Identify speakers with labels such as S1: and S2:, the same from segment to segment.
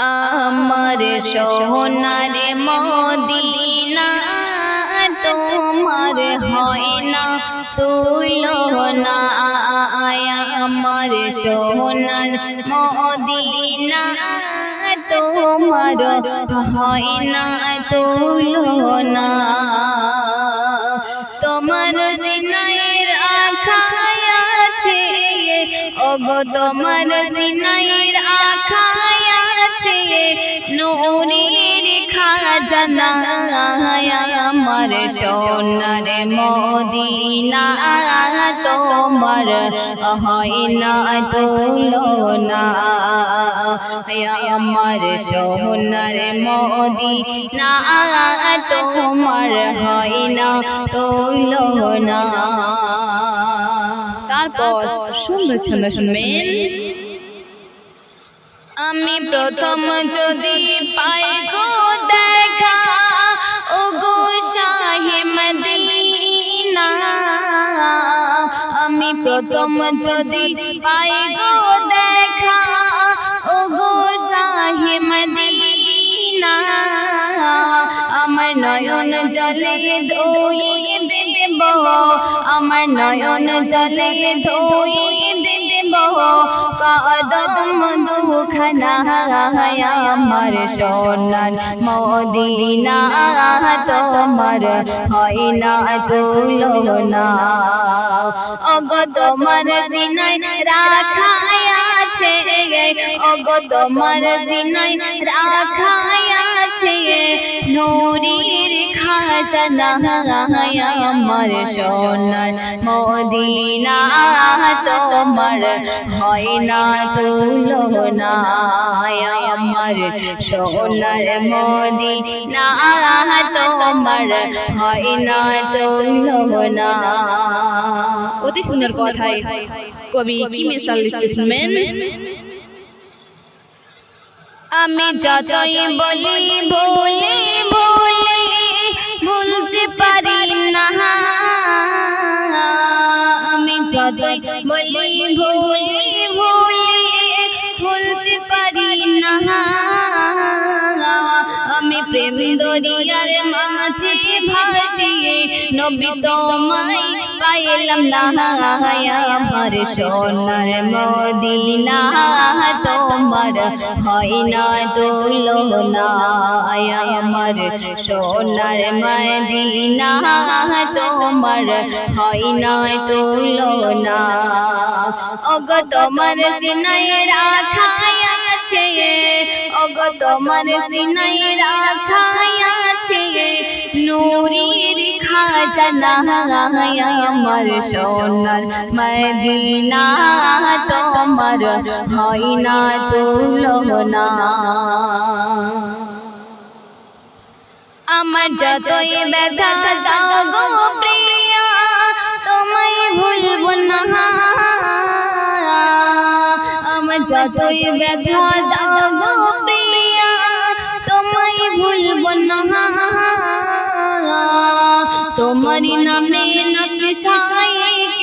S1: আমার সোনার মদিনা তোমার হয় না তুলনা আমার সোনার মদিনা তোমার হয় না তুলনা তোমার সিনাইয়ের আখায় আছে। ওগো তোমার সিনাইয়ের আছে। নূরের খাজানা আমার সোনার মদিনা। তোমার হয় না তুলনা। আমার সোনার মদিনা। তোমার না তুলনা। তারপর সুন্দর ছন্দ শুনবেন আমি প্রথম যদি পাই গো দেখা ও গো শাহে মদিনা। আমি প্রথম যদি পাই গো দেখা ও গো শাহে মদিনা। আমার নয়ন জলে ধুয়ে দেব। আমার নয়ন জলে ধুয়ে দেব। কদম দুখানা আমার সোনার মদিনা, তোমার হয় না তুলনা। অগো তোমার সিনাই রাখায় আছে। অগো তোমার সিনাই রাখায় নূরের খাজানা আমার সোনার মদিনা তোমার হয় না তুলনা আমার সোনার মদিনা তোমার হয় না তুলনা অতি সুন্দর কথায় কবি কি মিসাল দিচ্ছে শুনবেন আমি যতই বলি বলি বলি ভুলতে পারি না। আমি যতই বলি বলি দরিয়ার মাঝে ভাসিয়ে নবী তোমায় পাইলাম না আমার সোনার মদিনা। তোমার হয় না তুলনা আমার সোনার মদিনা। তোমার হয় না। তুলনা অগ তোমার সিনাই রাখায় আছে তোমার সিনাই নূরের খাজানা আমার সোনার মদিনা তোমার না আমার যতই ব্যথা যতই ব্যথা দাও প্রিয়া তোমায় ভুলব না। তোমার নামে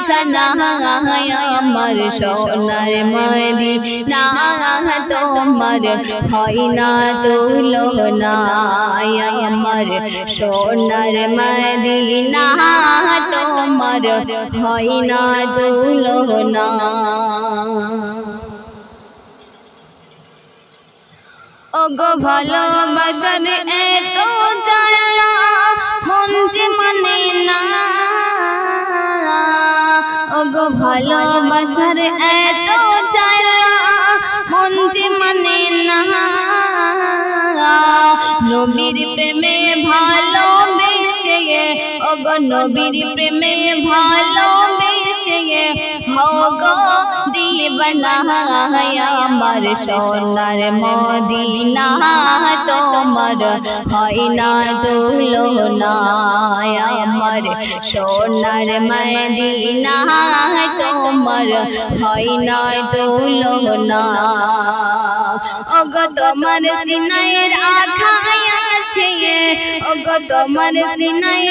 S1: খাজানা আমার সোনার মদিনা তোমার হয় না তুলনা আমার সোনার মদিনা তোমার হয় না ভালোবাসার এত জ্বালা ভালোবাসার এত জ্বালা মন যে মানে না নবীর প্রেমে ভালোবেসে ওগো নবীর প্রেমে ভালোবেসে সে হোগো দিবনা আমার সোনার মদিনা তোমার হয় না আমার সোনার মদিনা তোমার হয় না তুলনা। ওগো তোমার সিনায় রাখাই আছে। ওগো তোমার সিনায়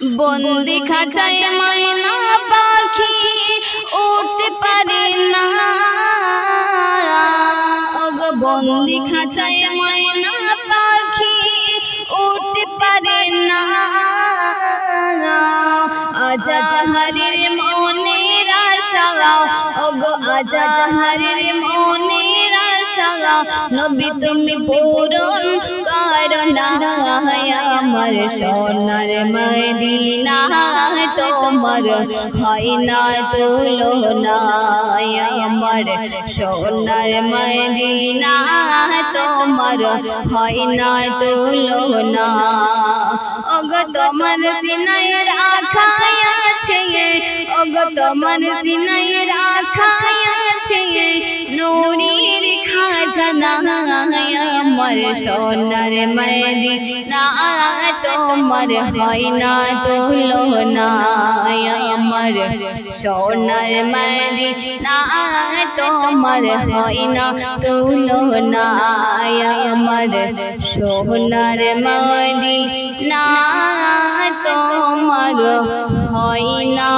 S1: বন্দি খাঁচায় ময়না পাখি উঠতে পারে না। বন্দি খাঁচায় ময়না পাখি উঠতে পারে না। আজাহারের মনের আশা, ওগো আজাহারের মনের আশা, নবী তুমি পূরণ করো না আমার সোনার মদিনা তোমার হয় না তুলনা আমার সোনার মদিনা তোমার হয় না তুলনা ওগো তোমার সিনায় রাখাই আছে ওগো তোমার সিনায় রাখাই আছে নূরের খাজানা আমার সোনার মদিনা তোমার হয় না তুলনা আমার সোনার মদিনা তোমার হয় না তুলনা আমার সোনার মদিনা তোমার হয় না